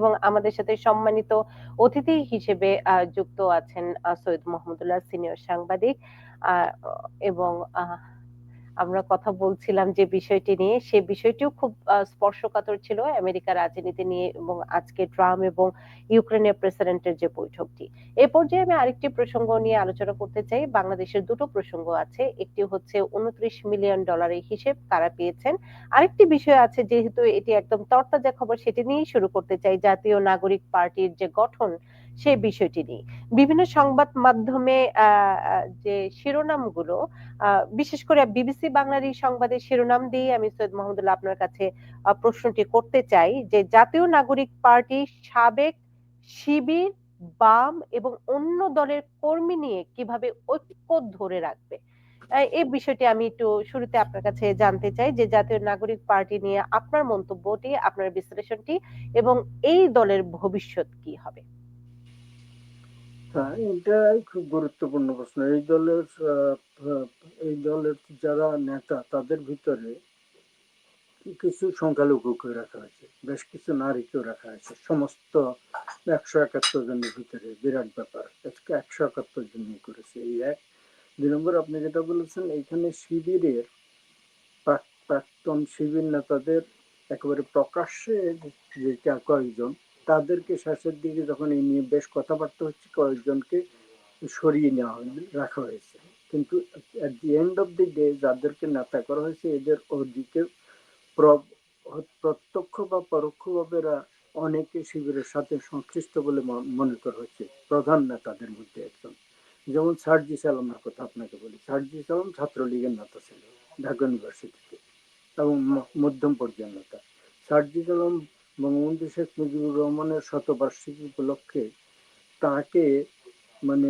এবং আমাদের সাথে সম্মানিত অতিথি হিসেবে যুক্ত আছেন সৈয়দ মোহাম্মদুল্লাহ সিনিয়র সাংবাদিক এবং আমরা কথা বলছিলাম যে বিষয়টি নিয়ে, সে বিষয়টিও খুব স্পর্শকাতর ছিল আমেরিকার রাজনীতি নিয়ে এবং আজকে ট্রাম্প এবং ইউক্রেনের প্রেসিডেন্টের যে বৈঠকটি। এ পর্যায়ে আমি আরেকটি প্রসঙ্গ নিয়ে আলোচনা করতে চাই। বাংলাদেশের দুটো প্রসঙ্গ আছে। একটি হচ্ছে উনত্রিশ মিলিয়ন ডলারের হিসেব কারা পেয়েছেন। আরেকটি বিষয় আছে, যেহেতু এটি একদম তরতাজা খবর, সেটি নিয়েই শুরু করতে চাই। জাতীয় নাগরিক পার্টির যে গঠন সেই বিষয়টি নিয়ে। বিভিন্ন সংবাদ মাধ্যমে যে শিরোনামগুলো বিশেষ করে বিবিসি বাংলার এই সংবাদের শিরোনাম দিয়ে আমি সৈয়দ মোহাম্মদুল্লাহ আপনার কাছে প্রশ্নটি করতে চাই যে, জাতীয় নাগরিক পার্টি সাবেক শিবির, বাম এবং অন্য দলের কর্মী নিয়ে কীভাবে ঐক্য ধরে রাখবে? এই বিষয়টি আমি একটু শুরুতে আপনার কাছে জানতে চাই যে, জাতীয় নাগরিক পার্টি নিয়ে আপনার মন্তব্যটি, আপনার বিশ্লেষণটি এবং এই দলের ভবিষ্যৎ কি হবে? হ্যাঁ এটাই খুব গুরুত্বপূর্ণ প্রশ্ন। এই দলের এই দলের যারা নেতা, তাদের ভিতরে কিছু সংখ্যালঘুকে রাখা হয়েছে, বেশ কিছু নারীকেও রাখা হয়েছে। সমস্ত একশো একাত্তর জনের ভিতরে বিরাট ব্যাপার। একশো একাত্তর জন করেছে। এই এক, দুই নম্বর আপনি যেটা বলেছেন, এইখানে শিবিরের প্রাক্তন শিবির নেতাদের একেবারে প্রকাশ্যে যে কয়েকজন তাদেরকে শেষের দিকে যখন এই নিয়ে বেশ কথাবার্তা হচ্ছে, কয়েকজনকে সরিয়ে নেওয়া রাখা হয়েছে। কিন্তু at the end of the day যাদেরকে নেতা করা হয়েছে, এদের প্র- প্রত্যক্ষ বা পরোক্ষভাবে এরা অনেকে শিবিরের সাথে সংশ্লিষ্ট বলে মনে করা হচ্ছে, প্রধান নেতাদের মধ্যে একজন। যেমন সার্জিস আলমের কথা আপনাকে বলি। সার্জিস আলম ছাত্রলীগের নেতা ছিল ঢাকা ইউনিভার্সিটিতে এবং মধ্যম পর্যায়ের নেতা। সার্জিস আলম বঙ্গবন্ধু শেখ মুজিবুর রহমানের শতবার্ষিকী উপলক্ষে তাকে মানে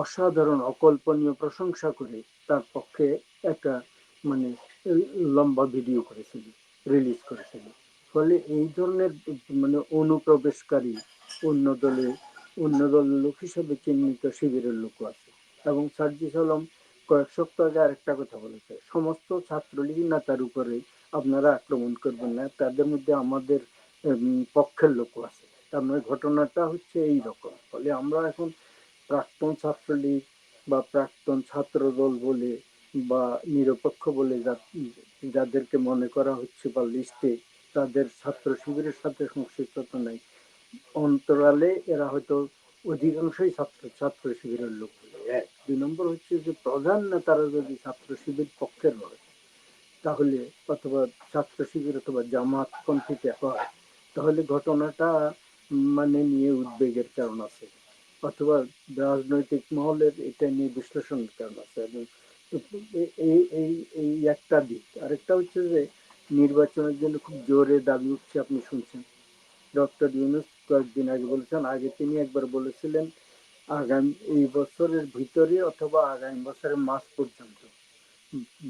অসাধারণ, অকল্পনীয় প্রশংসা করে তার পক্ষে একটা মানে লম্বা ভিডিও করেছিল রিলিজ করেছিল। ফলে এই ধরনের মানে অনুপ্রবেশকারী অন্য দলে, অন্য দলের লোক হিসেবে চিহ্নিত শিবিরের লোক আছে। এবং সার্জিস আলম কয়েক সপ্তাহ আগে আরেকটা কথা বলেছে, সমস্ত ছাত্রলীগ নেতার উপরে আপনারা আক্রমণ করবেন না, তাদের মধ্যে আমাদের পক্ষের লোক আছে। তার মানে ঘটনাটা হচ্ছে এই রকম। ফলে আমরা এখন প্রাক্তন ছাত্রলীগ বা প্রাক্তন ছাত্র দল বলে বা নিরপেক্ষ বলে যাদেরকে মনে করা হচ্ছে বা লিস্টে তাদের ছাত্র শিবিরের সাথে সংশ্লিষ্টতা নাই। অন্তরালে এরা হয়তো অধিকাংশই ছাত্র ছাত্র শিবিরের লোক এক। দুই নম্বর হচ্ছে যে প্রধান নেতারা যদি ছাত্র শিবির পক্ষের হয়, তাহলে অথবা ছাত্র শিবির অথবা জামাত পন্থীতে হয় তাহলে ঘটনাটা মানে নিয়ে উদ্বেগের কারণ আছে। অথবা রাজনৈতিক মহলের এটা নিয়ে বিশ্লেষণের কারণ আছে। এবং এই এই এই একটা দিক। আরেকটা হচ্ছে যে নির্বাচনের জন্য খুব জোরে দাবি উঠছে, আপনি শুনছেন। ডক্টর ইউনুস কয়েকদিন আগে বলেছেন, আগে তিনি একবার বলেছিলেন, আগামী এই বছরের ভিতরে অথবা আগামী বছরের মাস পর্যন্ত।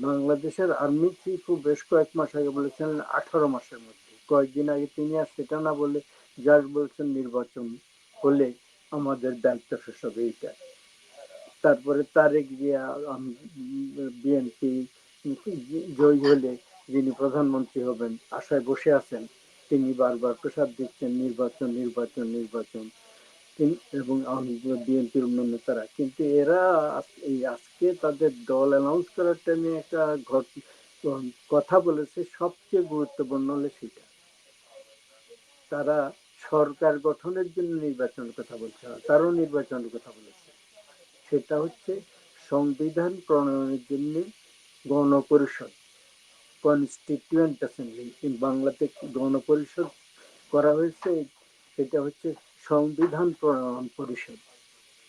বাংলাদেশের আর্মি চিফও বেশ কয়েক মাস আগে বলেছিলেন, আঠারো মাসের মধ্যে। কয়েকদিন আগে তিনি আর সেটা না বলে যার বলছেন নির্বাচন হলে আমাদের দায়িত্ব শেষ হবে এইটা। তারপরে তারেক জিয়া বিএনপি জয়ী হলে যিনি প্রধানমন্ত্রী হবেন, আশায় বসে আছেন, তিনি বারবার প্রসাদ দিচ্ছেন, নির্বাচন নির্বাচন নির্বাচন। এবং বিএনপির অন্য নেতারা। কিন্তু এরা এই আজকে তাদের দল অ্যানাউন্স করার টাইমে একটা কথা বলেছে, সবচেয়ে গুরুত্বপূর্ণ হলো সেটা। তারা সরকার গঠনের জন্য নির্বাচনের কথা বলছে না, তারাও নির্বাচনের কথা বলেছে। সেটা হচ্ছে সংবিধান প্রণয়নের জন্য গণপরিষদ কনস্টিটিউয়েন্ট অ্যাসেম্বলি বাংলাতে গণপরিষদ করা হয়েছে সেটা হচ্ছে সংবিধান প্রণয়ন পরিষদ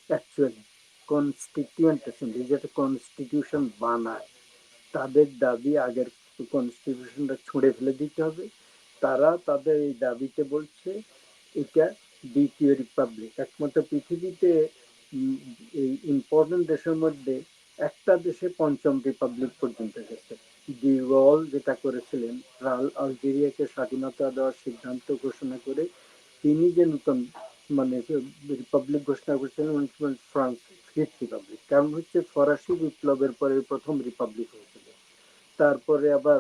অ্যাকচুয়ালি কনস্টিটিউয়েন্ট অ্যাসেম্বলি যেটা কনস্টিটিউশন বানায়। তাদের দাবি আগের কনস্টিটিউশনটা ছুঁড়ে ফেলে দিতে হবে। তারা তাদের এই দাবিতে বলছে এটা দ্বিতীয় রিপাবলিক। একমাত্র পৃথিবীতে এই ইম্পর্টেন্ট দেশের মধ্যে একটা দেশে পঞ্চম রিপাবলিক পর্যন্ত গেছে। ডিগল যেটা করেছিলেন, রাল আলজেরিয়াকে স্বাধীনতা দেওয়ার সিদ্ধান্ত ঘোষণা করে তিনি যে নতুন মানে রিপাবলিক ঘোষণা করেছিলেন ফ্রান্স ফিফথ রিপাবলিক। কারণ হচ্ছে ফরাসি বিপ্লবের পরে প্রথম রিপাবলিক হয়েছিল। তারপরে আবার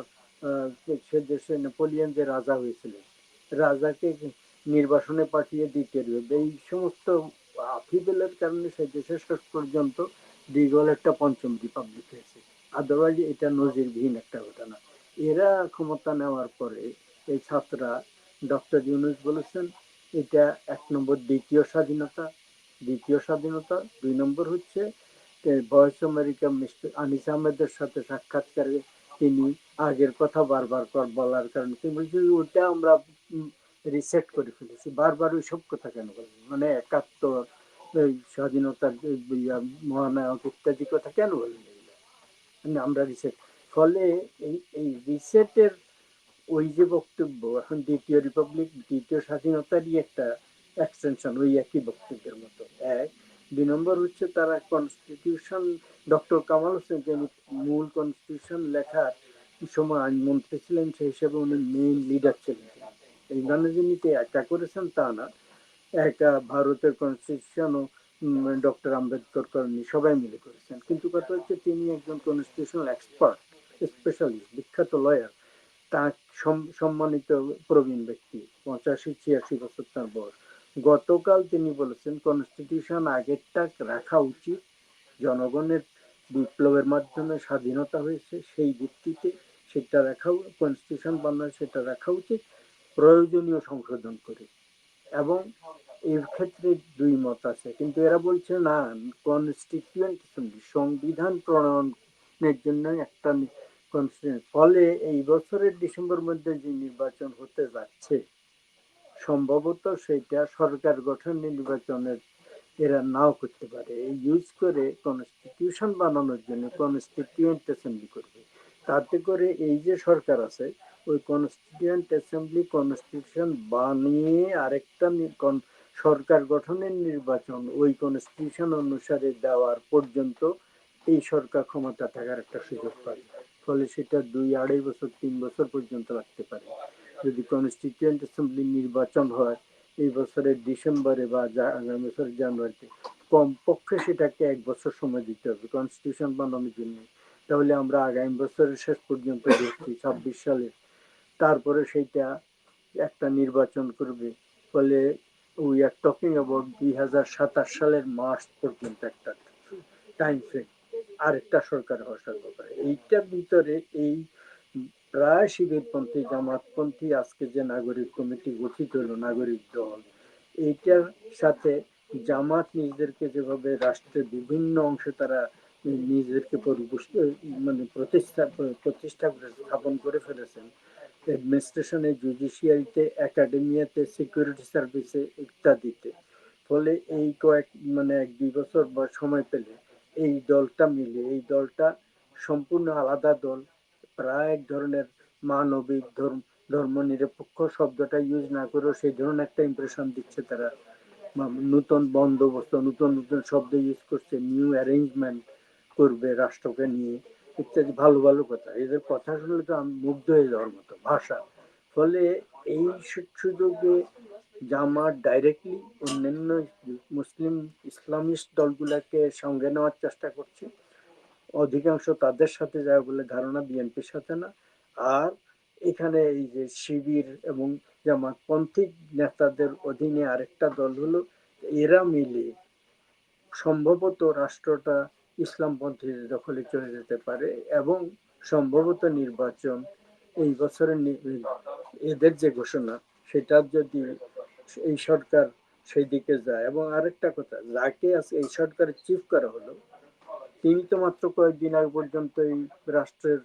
সে দেশে নেপোলিয়ন যে রাজা হয়েছিলেন রাজাকে নির্বাসনে পাঠিয়ে বিভাগ এই সমস্ত আফিবেলের কারণে সে দেশের শেষ পর্যন্ত দিগল একটা পঞ্চম রিপাবলিক হয়েছে। আদারওয়াইজ এটা নজিরবিহীন একটা ঘটনা। এরা ক্ষমতা নেওয়ার পরে এই ছাত্ররা ডক্টর ইউনুস বলেছেন, এটা এক নম্বর দ্বিতীয় স্বাধীনতা দ্বিতীয় স্বাধীনতা, দুই নম্বর হচ্ছে ভয়েস আমেরিকা মিস্টার আনিস আহমেদের সাথে সাক্ষাৎকারে তিনি আগের কথা বারবার বলার কারণে তিনি বলছেন যে ওটা আমরা রিসেট করে ফেলেছি। বারবার ওই সব কথা কেন বলবেন মানে একাত্তর স্বাধীনতার মহানায়ক ইত্যাদি কথা কেন এগুলো? মানে আমরা রিসেট ফলে এই এই রিসেটের ওই যে বক্তব্য, এখন দ্বিতীয় রিপাবলিক দ্বিতীয় স্বাধীনতারই একটা এক্সটেনশন ওই একই বক্তব্যের মতো। এক দুই নম্বর হচ্ছে তারা কনস্টিটিউশন ডক্টর কামাল হোসেন যিনি মূল কনস্টিটিউশন লেখার সময় আইনমন্ত্রী ছিলেন সেই হিসেবে উনি মেইন লিডার ছিলেন। এই রাজনীতি একা করেছেন তা না। একা ভারতের কনস্টিটিউশন ও ডক্টর আম্বেদকর করেননি, সবাই মিলে করেছেন। কিন্তু কথা হচ্ছে তিনি একজন কনস্টিটিউশনাল এক্সপার্ট স্পেশালিস্ট বিখ্যাত লয়ার তা সম- সম্মানিত প্রবীণ ব্যক্তি, পঁচাশি, ছিয়াশি বছর তার বয়স। গতকাল তিনি বলেছেন, কনস্টিটিউশন আগেরটা রাখা উচিত। জনগণের বিপ্লবের মাধ্যমে স্বাধীনতা হয়েছে, সেই ভিত্তিতে সেটা রাখা কনস্টিটিউশন বানায় সেটা রাখা উচিত, প্রয়োজনীয় সংশোধন করে। এবং এর ক্ষেত্রে দুই মত আছে। কিন্তু এরা বলছে, না, কনস্টিটিউয়েন্ট সংবিধান প্রণয়নের জন্য একটা ফলে এই বছরের ডিসেম্বর মধ্যে যে নির্বাচন হতে যাচ্ছে সম্ভবত সেটা সরকার গঠন নির্বাচনের এরা নাও করতে পারে। ইউজ করে কনস্টিটিউশন বানানোর জন্য কনস্টিটিউয়েন্ট অ্যাসেম্বলি করবে। তাতে করে এই যে সরকার আছে, ওই কনস্টিটিউয়েন্ট অ্যাসেম্বলি কনস্টিটিউশন বানিয়ে আরেকটা সরকার গঠনের নির্বাচন ওই কনস্টিটিউশন অনুসারে দেওয়ার পর্যন্ত এই সরকার ক্ষমতা থাকার একটা সুযোগ পাবে ফলে সেটা দুই আড়াই বছর, তিন বছর পর্যন্ত লাগতে পারে। যদি কনস্টিটিউয়েন্ট অ্যাসেম্বলি নির্বাচন হয়, এই বছরের ডিসেম্বরে বা আগামী বছরের জানুয়ারিতে, কমপক্ষে সেটাকে এক বছর সময় দিতে হবে। কনস্টিটিউশন বানানোর জন্য। তাহলে আমরা আগামী বছরের শেষ পর্যন্ত দেখছি, ছাব্বিশ সালে। তারপরে সেইটা একটা নির্বাচন করবে। ফলে উই আর টকিং অ্যাবাউট দুই হাজার সাতাশ সালের মার্চ পর্যন্ত একটা টাইম ফ্রেম আরেকটা সরকার হওয়ার ব্যাপারে এইটার ভিতরে এই প্রায় শিবিরপন্থী জামাতপন্থী আজকে যে নাগরিক কমিটি গঠিত হলো, নাগরিক দল, এইটার সাথে জামাত নিজেদেরকে যেভাবে রাষ্ট্রের বিভিন্ন অংশে তারা নিজেদেরকে মানে প্রতিষ্ঠা প্রতিষ্ঠা করে, স্থাপন করে ফেলেছেন। অ্যাডমিনিস্ট্রেশনে জুডিশিয়ারিতে একাডেমিয়াতে সিকিউরিটি সার্ভিসে ইত্যাদিতে। ফলে এই কয়েক মানে এক, দুই বছর বা সময় পেলে এই দলটা মিলে, এই দলটা সম্পূর্ণ আলাদা দল। প্রায় এক ধরনের মানবিক ধর্ম ধর্ম নিরপেক্ষ শব্দটা ইউজ না করেও সেই ধরনের একটা ইমপ্রেশন দিচ্ছে তারা। নতুন বন্দোবস্ত, নতুন নতুন শব্দ ইউজ করছে নিউ অ্যারেঞ্জমেন্ট করবে রাষ্ট্রকে নিয়ে, ইত্যাদি, ভালো ভালো কথা। এদের কথা শুনলে তো আমি, মুগ্ধ হয়ে যাওয়ার মতো ভাষা। ফলে এই সুযোগে জামাত ডাইরেক্টলি অন্যান্য মুসলিম ইসলামিস্ট দলগুলোকে সঙ্গে নেওয়ার চেষ্টা করছে। অধিকাংশ তাদের সাথে যায় বলে ধারণা বিএনপির সাথে না। আর এখানে এই যে শিবির এবং জামাত পন্থী নেতাদের অধীনে আরেকটা দল হলো এরা মিলে সম্ভবত রাষ্ট্রটা ইসলামপন্থীদের দখলে চলে যেতে পারে এবং সম্ভবত নির্বাচন এই বছরের এদের যে ঘোষণা সেটা যদি এই সরকার সেই দিকে যায়। এবং আরেকটা কথা, যাকে আজকে এই সরকারের চিফ করা হলো তিনি তো মাত্র কয়েকদিন আগে পর্যন্ত এই রাষ্ট্রের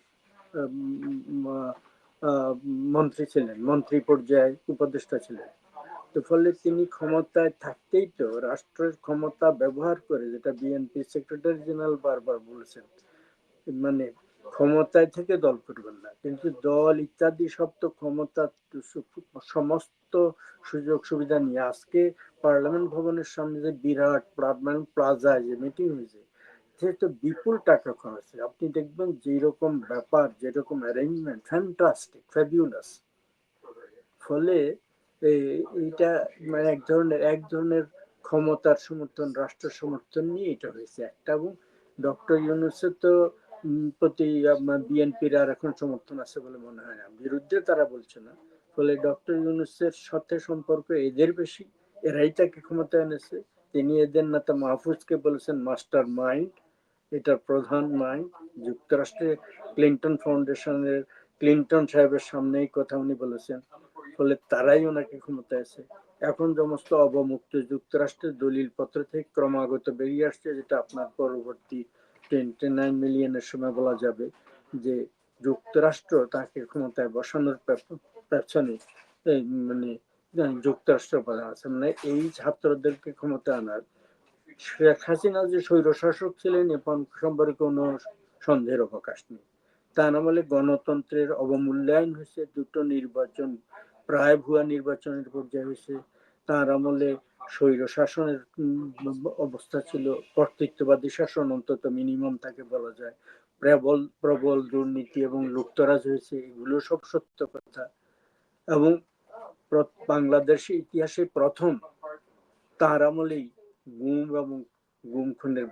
মন্ত্রী ছিলেন, মন্ত্রী পর্যায়ে উপদেষ্টা ছিলেন। তো ফলে তিনি ক্ষমতায় থাকতেই তো রাষ্ট্রের ক্ষমতা ব্যবহার করে যেটা বিএনপি সেক্রেটারি জেনারেল বারবার বলেছেন মানে ক্ষমতায় থেকে দল করবেন না। কিন্তু দল ইত্যাদি সব তো ক্ষমতা, সমস্ত সুযোগ সুবিধা নিয়ে আজকে পার্লামেন্ট ভবনের সামনে যে বিরাট পার্লামেন্ট প্লাজায় যে মিটিং হয়েছে তো বিপুল টাকা খরচ হয়। আপনি দেখবেন যেরকম ব্যাপার, যেরকম অ্যারেঞ্জমেন্ট ফ্যান্টাস্টিক ফ্যাবিউলাস ফলে এইটা মানে এক ধরনের এক ধরনের ক্ষমতার সমর্থন রাষ্ট্র সমর্থন নিয়ে এটা হয়েছে একটা। এবং ডক্টর ইউনুসের তো প্রতি বিএনপির আর এখন সমর্থন আছে বলে মনে হয় না। বিরুদ্ধে তারা বলছে না। ফলে ডক্টর ইউনুসের সাথে সম্পর্ক এদের বেশি, এরাই তাকে ক্ষমতা এনেছে। তিনি এদের নেতা মাহফুজকে বলেছেন মাস্টার মাইন্ড এটার প্রধান মাইন্ড যুক্তরাষ্ট্রে ক্লিন্টন ফাউন্ডেশনের ক্লিন্টন সাহেবের সামনেই কথা উনি বলেছেন, ফলে তারাই ওনাকে ক্ষমতায় আছে। এখন সমস্ত অবমুক্ত যুক্তরাষ্ট্রের দলিল পত্র থেকে ক্রমাগত বেরিয়ে আসছে, যেটা আপনার পরবর্তী টোয়েন্টি নাইন মিলিয়নের সময় বলা যাবে যে যুক্তরাষ্ট্র তাকে ক্ষমতায় বসানোর পেছনে মানে যুক্তরাষ্ট্র প্রধান আছে। মানে এই ছাত্রদেরকে ক্ষমতা আনার শেখ হাসিনা যে স্বৈরশাসক ছিলেন, এ সম্পর্কে কোনো সন্দেহের অবকাশ নেই। তার আমলে গণতন্ত্রের অবমূল্যায়ন হয়েছে, দুটো নির্বাচন, প্রায় ভুয়া নির্বাচনের পর্যায়ে হয়েছে। তার আমলে স্বৈর শাসনের অবস্থা ছিল কর্তৃত্ববাদী শাসন, অন্তত মিনিমাম তাকে বলা যায়। প্রবল প্রবল দুর্নীতি এবং লুপ্তরাজ হয়েছে, এগুলো সব সত্য কথা। এবং বাংলাদেশের ইতিহাসে প্রথম তার আমলেই গুম এবং গুম খুনের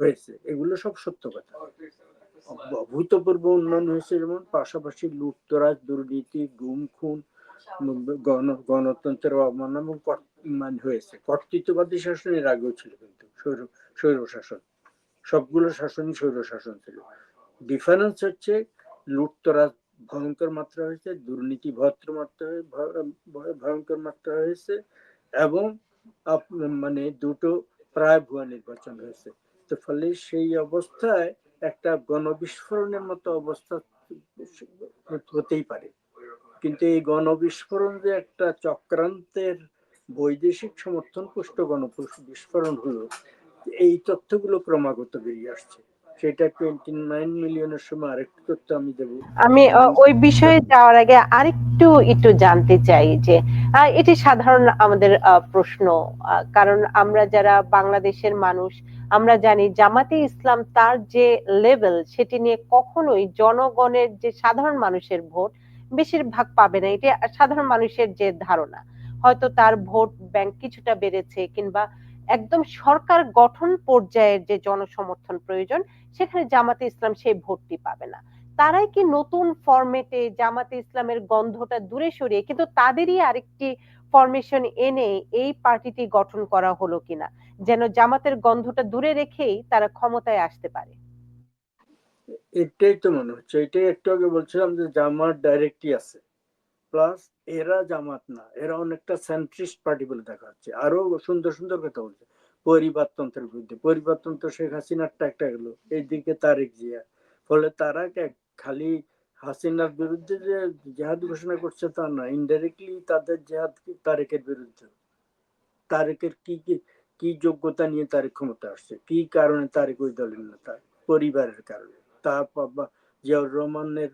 হয়েছে, এগুলো সব সত্য কথা। অভূতপূর্ব উন্নয়ন হয়েছে, যেমন পাশাপাশি লুপ্তরাজ দুর্নীতি গুম খুন গণ, গণতন্ত্রের অবমাননা এবং মানে হয়েছে। কর্তৃত্ববাদী শাসনের আগেও ছিল কিন্তু, স্বৈর শাসন। সবগুলো শাসনই স্বৈর শাসন ছিল। ডিফারেন্স হচ্ছে লুপ্তরাজ ভয়ঙ্কর মাত্রা হয়েছে, দুর্নীতি ভদ্র মাত্রা ভয়- ভয়- ভয়ঙ্কর মাত্রা হয়েছে এবং মানে দুটো প্রায় ভুয়া নির্বাচন হয়েছে। তো ফলে সেই অবস্থায় একটা গণবিস্ফোরণের মতো অবস্থা হতেই পারে। কিন্তু এই গণবিস্ফোরণ যে একটা চক্রান্তের বৈদেশিক সমর্থন পুষ্ট গণবিস্ফোরণ হলো, এই তথ্যগুলো ক্রমাগত বেরিয়ে আসছে। সেটা টোয়েন্টি নাইন মিলিয়নের সময় আরেকটু তথ্য আমি দেবো। আমি ওই বিষয়ে যাওয়ার আগে আরেকটু, একটু জানতে চাই যে এটি সাধারণ আমাদের প্রশ্ন কারণ আমরা যারা বাংলাদেশের মানুষ, আমরা জানি জামাতে ইসলাম তার যে লেভেল সেটি নিয়ে কখনোই জনগণের যে সাধারণ মানুষের ভোট, বেশিরভাগ পাবে না। এটা সাধারণ মানুষের যে ধারণা। হয়তো তার ভোট ব্যাংক কিছুটা বেড়েছে, কিংবা একদম সরকার গঠন পর্যায়ের যে জনসমর্থন প্রয়োজন, সেখানে জামাতে ইসলাম সেই ভোটটি পাবে না। তারাই কি নতুন ফরম্যাটে জামাতে ইসলামের গন্ধটা দূরে সরিয়ে, কিন্তু তাদেরই আরেকটি ফরমেশন এনে এই পার্টিটি গঠন করা হলো কিনা? যেন জামাতের গন্ধটা দূরে রেখেই তারা ক্ষমতায় আসতে পারে। এটাই তো মনে হচ্ছে। এটাই একটু আগে বলছিলাম যে জামাত ডাইরেক্টই আছে। প্লাস এরা জামাত না, এরা অনেকটা সেন্ট্রিস্ট পার্টি বলে দেখা হচ্ছে আরও সুন্দর সুন্দর কথা বলছে। পরিবারতন্ত্রের বিরুদ্ধে। পরিবারতন্ত্র শেখ হাসিনারটা একটা গেলো এইদিকে তারেক জিয়া। ফলে তারা খালি হাসিনার বিরুদ্ধে যে জেহাদ ঘোষণা করছে তা না ইনডাইরেক্টলি তাদের জেহাদ তারেকের বিরুদ্ধে। তারেকের কি কি কি যোগ্যতা নিয়ে তারেক ক্ষমতা আসছে? কি কারণে তারেক ওই দলের নেতা? পরিবারের কারণে। তা বাবা জিয়াউর রহমানের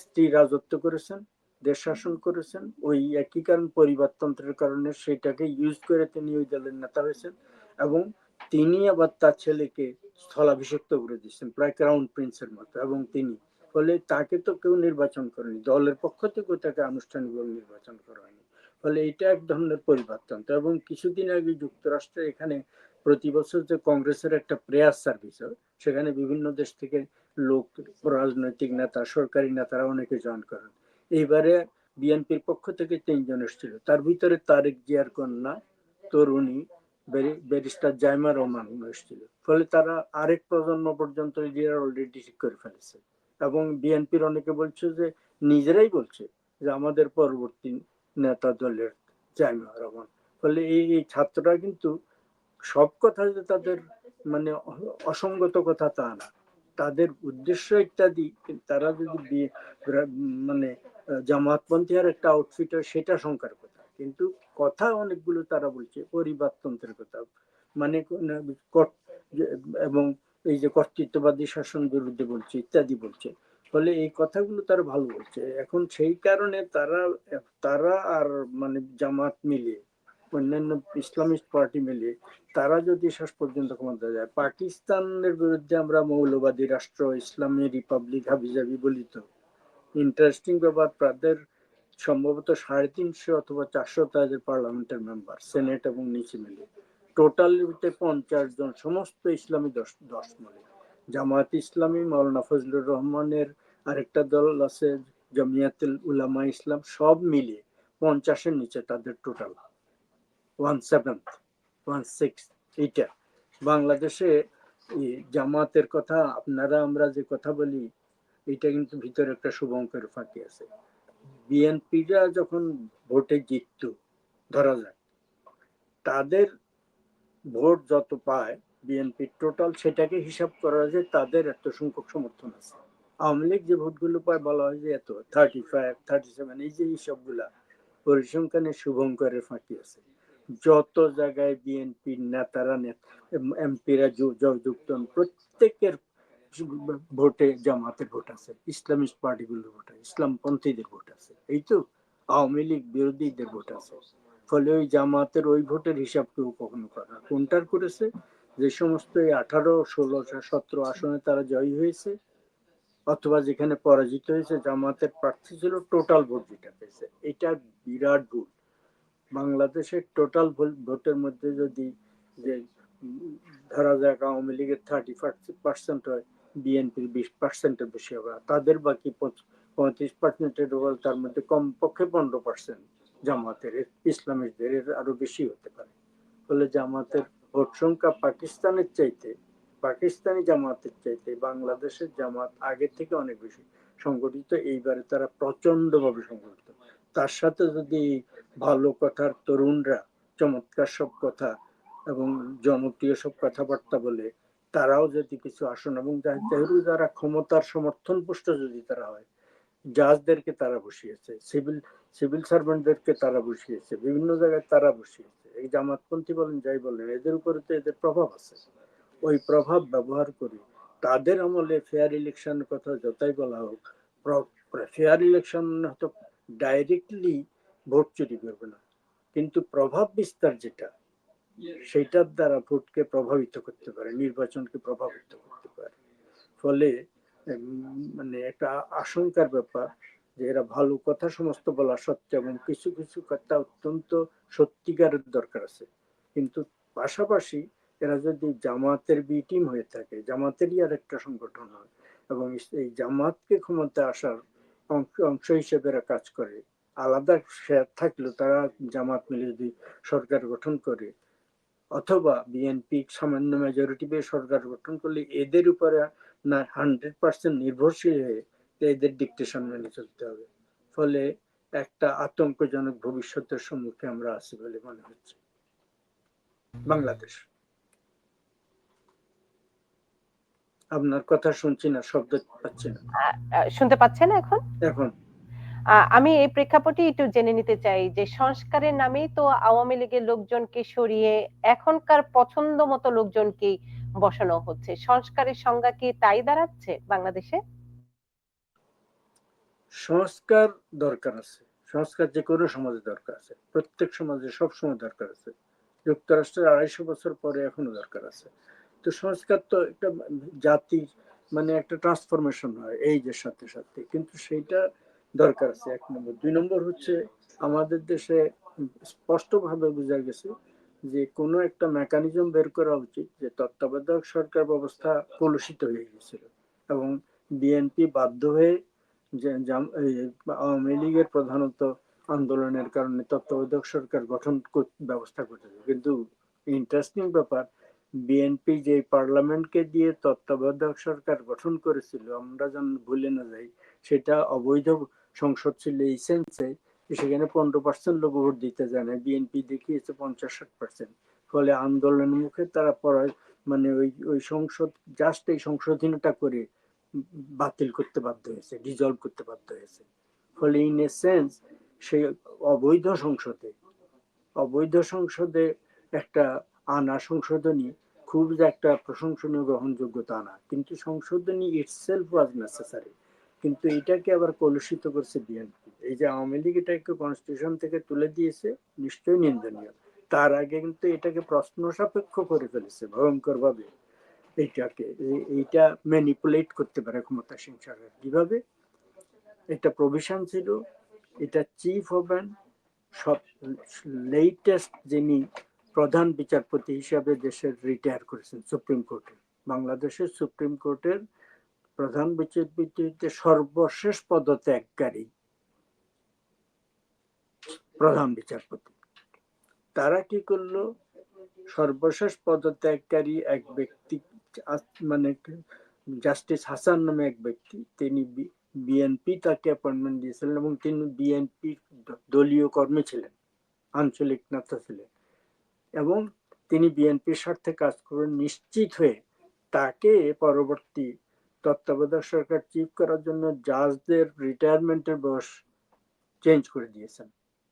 স্ত্রী রাজত্ব করেছেন। দেশ শাসন করেছেন, ওই একই কারণ পরিবারতন্ত্রের কারণে সেটাকে ইউজ করে তিনি ওই দলের নেতা হয়েছেন এবং তিনি আবার তার ছেলেকে স্থলাভিষিক্ত করে দিচ্ছেন প্রায় ক্রাউন প্রিন্সের মতো এবং তিনি। ফলে তাকে তো কেউ নির্বাচন করেনি, দলের পক্ষ থেকে তাকে আনুষ্ঠানিকভাবে নির্বাচন করা হয়নি। ফলে এটা এক ধরনের পরিবারতন্ত্র এবং কিছুদিন আগে যুক্তরাষ্ট্রে এখানে প্রতি বছর যে কংগ্রেসের একটা প্রেয়ার সার্ভিস হয়, সেখানে বিভিন্ন দেশ থেকে লোক, রাজনৈতিক নেতা, সরকারি নেতারা অনেকে জয়েন করেন। এইবারে বিএনপির পক্ষ থেকে তিনজন এসেছিল। তার ভিতরে তারেক জিয়ার কন্যা, তরুণী ব্যারিস্টার জাইমা রহমান এসেছিল। ফলে তারা আরেক প্রজন্ম পর্যন্ত লিডার অলরেডি ঠিক করে ফেলেছে। এবং বিএনপির অনেকে বলছে যে, নিজেরাই বলছে যে, আমাদের পরবর্তী নেতা দলের জাইমা রহমান। ফলে এই এই ছাত্ররা কিন্তু সব কথা যে তাদের মানে অসঙ্গত কথা তা না। তাদের উদ্দেশ্য ইত্যাদি তারা যদি মানে আহ, জামাতপন্থী আর একটা আউটফিট হয় সেটা শঙ্কার কথা। কিন্তু কথা অনেকগুলো তারা বলছে পরিবারতন্ত্রের কথা। মানে এবং এই যে কর্তৃত্ববাদী শাসন বিরুদ্ধে বলছে ইত্যাদি বলছে। ফলে এই কথাগুলো তারা ভালো বলছে। এখন সেই কারণে তারা তারা আর মানে জামাত মিলিয়ে অন্যান্য ইসলামিস্ট পার্টি মিলিয়ে তারা যদি শেষ পর্যন্ত ক্ষমতা যায় পাকিস্তানের বিরুদ্ধে আমরা মৌলবাদী রাষ্ট্র ইসলামী রিপাবলিক হাবিজাবি বলি তো ইন্টারেস্টিং ব্যাপার, তাদের সম্ভবত সাড়ে তিনশো অথবা চারশো তাদের পার্লামেন্টের মেম্বার সেনেট এবং নিচে মিলে। টোটাল পঞ্চাশ জন, সমস্ত ইসলামী দশ দশ মিলে জামায়াত ইসলামী মৌলানা ফজলুর রহমানের আরেকটা দল আছে, জমিয়াতুল উলামা ইসলাম, সব মিলিয়ে পঞ্চাশের নিচে তাদের total one seventh one six এইটা। বাংলাদেশে জামাতের কথা, আপনারা, আমরা যে কথা বলি এটা কিন্তু ভিতরে একটা শুভঙ্কর ফাঁকি আছে বিএনপিরা যখন ভোটে জিতত ধরা যায় তাদের ভোট যত পায় বিএনপি টোটাল সেটাকে হিসাব করা যায় তাদের এত সংখ্যক সমর্থন আছে আওয়ামী লীগ যে ভোটগুলো পায় বলা হয় যে এত থার্টি ফাইভ থার্টি সেভেন এই যে হিসাবগুলা পরিসংখ্যানে শুভঙ্করের ফাঁকি আছে যত জায়গায় বিএনপির নেতারা এমপিরা হন, প্রত্যেকের ভোটে, জামাতের ভোট আছে, ইসলামিস্ট পার্টিগুলোর ভোট আছে, ইসলামপন্থীদের ভোট আছে, এই তো আওয়ামী লীগ বিরোধীদের ভোট আছে। ফলে ওই জামাতের ওই ভোটের হিসাব কেউ কখনো করে কোনটার করেছে? যে সমস্ত এই আঠারো, ষোলো, সতেরো আসনে তারা জয়ী হয়েছে, অথবা যেখানে পরাজিত হয়েছে, জামাতের প্রার্থী ছিল টোটাল ভোট যেটা পেয়েছে। এটা বিরাট ভুল। বাংলাদেশের টোটাল ভোটের মধ্যে যদি যে ধরা যাক আওয়ামী লীগের থার্টি পার্সেন্ট হয় বিএনপির বিশ পার্সেন্টের বেশি হবে। তাদের বাকি পঁয়ত্রিশ পার্সেন্টের তার মধ্যে কমপক্ষে পনেরো পার্সেন্ট জামাতের ইসলামিকদের এর আরও বেশি হতে পারে। ফলে জামাতের ভোট সংখ্যা পাকিস্তানের চাইতে, পাকিস্তানি জামাতের চাইতে বাংলাদেশের জামাত আগের থেকে অনেক বেশি সংগঠিত, এইবারে তারা প্রচণ্ড ভাবে সংগঠিত। তার সাথে যদি ভালো কথার তরুণরা, চমৎকার সব কথা এবং জনপ্রিয় সব কথাবার্তা বলে তারাও যদি কিছু আসন এবং যারা ক্ষমতার সমর্থন পুষ্ট যদি তারা হয়, জাজদেরকে তারা বসিয়েছে, সিভিল সিভিল সার্ভেন্টদেরকে তারা বসিয়েছে, বিভিন্ন জায়গায় তারা বসিয়েছে। এই জামাতপন্থী বলেন, যাই বলেন, এদের উপরে তো এদের প্রভাব আছে। ওই প্রভাব ব্যবহার করি তাদের আমলে ফেয়ার ইলেকশন কথা যতই বলা হোক ফেয়ার ইলেকশন হয়তো ডাইরেক্টলি ভোট চুরি করবে না। কিন্তু প্রভাব বিস্তার যেটা সেইটার দ্বারা ভোটকে প্রভাবিত করতে পারে, নির্বাচনকে প্রভাবিত করতে পারে। ফলে মানে একটা আশঙ্কার ব্যাপার যে এরা ভালো কথা সমস্ত বলা সত্য এবং কিছু কিছু কথা অত্যন্ত সত্যিকারের দরকার আছে। কিন্তু পাশাপাশি এরা যদি জামাতের বি টিম হয়ে থাকে, জামাতেরই আর একটা সংগঠন হয় এবং এই জামাতকে ক্ষমতা আসার অংশ অংশ হিসেবে এরা কাজ করে, আলাদা শেয়ার থাকলেও তারা জামাত মিলে যদি সরকার গঠন করে অথবা বিএনপি সামান্য মেজরিটি পেয়ে সরকার গঠন করলে এদের উপরে না হান্ড্রেড পার্সেন্ট নির্ভরশীল হয়ে এদের ডিকটেশন মেনে চলতে হবে। ফলে একটা আতঙ্কজনক ভবিষ্যতের সম্মুখে আমরা আছি বলে মনে হচ্ছে। বাংলাদেশ। আপনার কথা শুনছি না শব্দ পাচ্ছি না। শুনতে পাচ্ছেন এখন? এখন। আমি এই প্রেক্ষাপটে একটু জেনে নিতে চাই যে সংস্কারের নামেই তো আওয়ামী লীগের লোকজনকে সরিয়ে এখনকার পছন্দ মতো লোকজনকে বসানো হচ্ছে। সংস্কারের সংজ্ঞা কি তাই দাঁড়াচ্ছে বাংলাদেশে? সংস্কার দরকার আছে। সংস্কার যে কোনো সমাজে দরকার আছে। প্রত্যেক সমাজে সব সময় দরকার আছে। যুক্তরাষ্ট্রের আড়াইশো বছর পরে এখনও দরকার আছে। তো সংস্কার তো একটা জাতির মানে একটা ট্রান্সফরমেশন হয়, এই যে সাথে সাথে। কিন্তু সেইটা দরকার আছে, এক নম্বর। দুই নম্বর হচ্ছে আমাদের দেশে স্পষ্টভাবে বোঝা গেছে যে কোনো একটা মেকানিজম বের করা উচিত যে তত্ত্বাবধায়ক সরকার ব্যবস্থা কলুষিত হয়ে গেছিল এবং বিএনপি বাধ্য হয়ে আওয়ামী লীগের প্রধানত আন্দোলনের কারণে তত্ত্বাবধায়ক সরকার গঠন ব্যবস্থা করেছে কিন্তু ইন্টারেস্টিং ব্যাপার বিএনপি যে পার্লামেন্টকে দিয়ে তত্ত্বাবধায়ক সরকার গঠন করেছিল, আমরা যেন ভুলে না যাই সেটা অবৈধ সংসদ ছিল এই সেন্সে সেখানে পনেরো পার্সেন্ট লোক ভোট দিতে জানে। বিএনপি দেখিয়েছে পঞ্চাশ ষাট পার্সেন্ট ফলে আন্দোলনের মুখে তারা পড়ায় মানে ওই ওই সংসদ জাস্ট এই সংশোধনীটা করে বাতিল করতে বাধ্য হয়েছে ডিজলভ করতে বাধ্য হয়েছে। ফলে ইন এ সেন্স সেই অবৈধ সংসদে অবৈধ সংসদে একটা আনা সংশোধনী খুব যে একটা প্রশংসনীয় গ্রহণযোগ্যতা আনা কিন্তু সংশোধনী ইটসেলফ ওয়াজ নেসেসারি কিন্তু এটাকে আবার কলুষিত করছে বিএনপি এই যে আওয়ামী লীগ এটাকে কনস্টিটিউশন থেকে তুলে দিয়েছে, নিশ্চয়ই নিন্দনীয়। তার আগে কিন্তু এটাকে প্রশ্ন সাপেক্ষ করে ফেলেছে ভয়ঙ্কর ভাবে এইটাকে এই- এইটা ম্যানিপুলেট করতে পারে ক্ষমতাসীন সরকার। কীভাবে? এটা প্রভিশন ছিল, এটা চিফ হবেন, সব লেটেস্ট যিনি প্রধান বিচারপতি হিসাবে দেশের রিটায়ার করেছেন সুপ্রিম কোর্টে, বাংলাদেশের সুপ্রিম কোর্টের প্রধান বিচারপতিতে সর্বশেষ পদত্যাগকারী প্রধান বিচারপতি। তারা কি করল? সর্বশেষ পদত্যাগকারী এক ব্যক্তি মানে জাস্টিস হাসান নামে এক ব্যক্তি, তিনি বিএনপি তাকে অ্যাপয়েন্টমেন্ট দিয়েছিলেন এবং তিনি বিএনপি দলীয় কর্মী ছিলেন, আঞ্চলিক নেতা ছিলেন এবং তিনি বিএনপির স্বার্থে কাজ করবেন নিশ্চিত হয়ে তাকে পরবর্তী তত্ত্বাবধায়ক সরকার চিফ করার জন্য জাজদের রিটায়ারমেন্টের বয়স চেঞ্জ করে দিয়েছেন,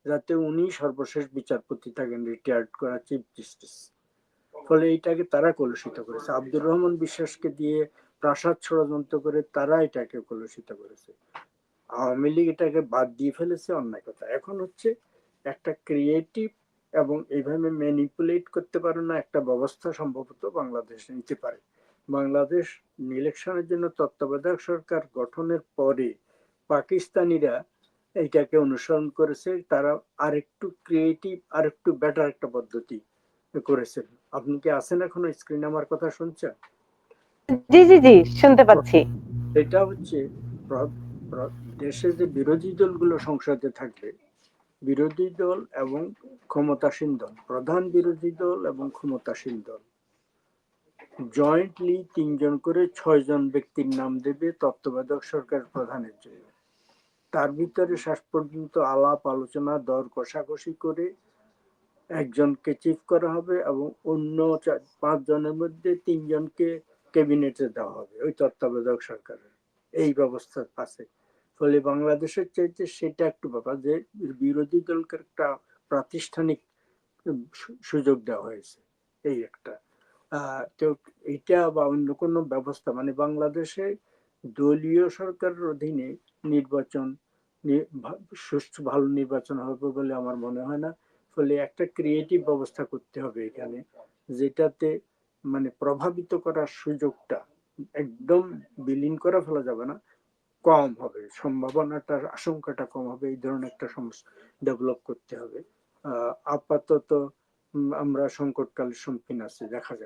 যাতে উনি সর্বশেষ বিচারপতি থাকেন রিটায়ার্ড করা চিফ জাস্টিস ফলে এইটাকে তারা কলুষিত করেছে। আব্দুর রহমান বিশ্বাসকে দিয়ে প্রাসাদ ষড়যন্ত্র করে তারা এটাকে কলুষিত করেছে। আওয়ামী লীগ এটাকে বাদ দিয়ে ফেলেছে, অন্যায় কথা। এখন হচ্ছে একটা ক্রিয়েটিভ এবং এইভাবে ম্যানিপুলেট করতে পারে না, একটা ব্যবস্থা সম্ভবত বাংলাদেশ নিতে পারে। বাংলাদেশ ইলেকশনের জন্য তত্ত্বাবধায়ক সরকার গঠনের পরে পাকিস্তানিরা এইটাকে অনুসরণ করেছে। তারা আরেকটু ক্রিয়েটিভ আরেকটু বেটার একটা পদ্ধতি করেছেন আপনি কি আছেন এখনও? স্ক্রিন আমার কথা শুনছেন? জি জি জি শুনতে পাচ্ছি। এটা হচ্ছে দেশে যে বিরোধী দলগুলো সংসদে থাকবে বিরোধী দল এবং ক্ষমতাসীন দল প্রধান বিরোধী দল এবং ক্ষমতাসীন দল। জয়েন্টলি তিনজন করে ছয়জন ব্যক্তির নাম দেবে তত্ত্বাবধায়ক সরকার প্রধানের জন্য। তার ভিতরে শেষ পর্যন্ত আলাপ, আলোচনা, দর কষাকষি করে একজনকে চিফ করা হবে এবং অন্য চার- পাঁচ জনের মধ্যে তিনজনকে ক্যাবিনেটে দেওয়া হবে ওই তত্ত্বাবধায়ক সরকারের। এই ব্যবস্থা আছে ফলে বাংলাদেশের চাইতে সেটা একটু ব্যাপার যে বিরোধী দলকে একটা প্রাতিষ্ঠানিক সুযোগ দেওয়া হয়েছে। এই একটা। তো এটা বা অন্য কোনো ব্যবস্থা মানে বাংলাদেশে দলীয় সরকারের অধীনে নির্বাচন সুষ্ঠু ভালো নির্বাচন হবে বলে আমার মনে হয় না। ফলে একটা ক্রিয়েটিভ ব্যবস্থা করতে হবে এখানে, যেটাতে মানে প্রভাবিত করার সুযোগটা একদম বিলীন করা ফেলা যাবে না, কম হবে। সম্ভাবনাটার আশঙ্কাটা কম হবে, এই ধরনের একটা সমস্যা ডেভেলপ করতে হবে। আপাতত আমরা সংকটকালের সম্মুখীন আছি, দেখা যাক।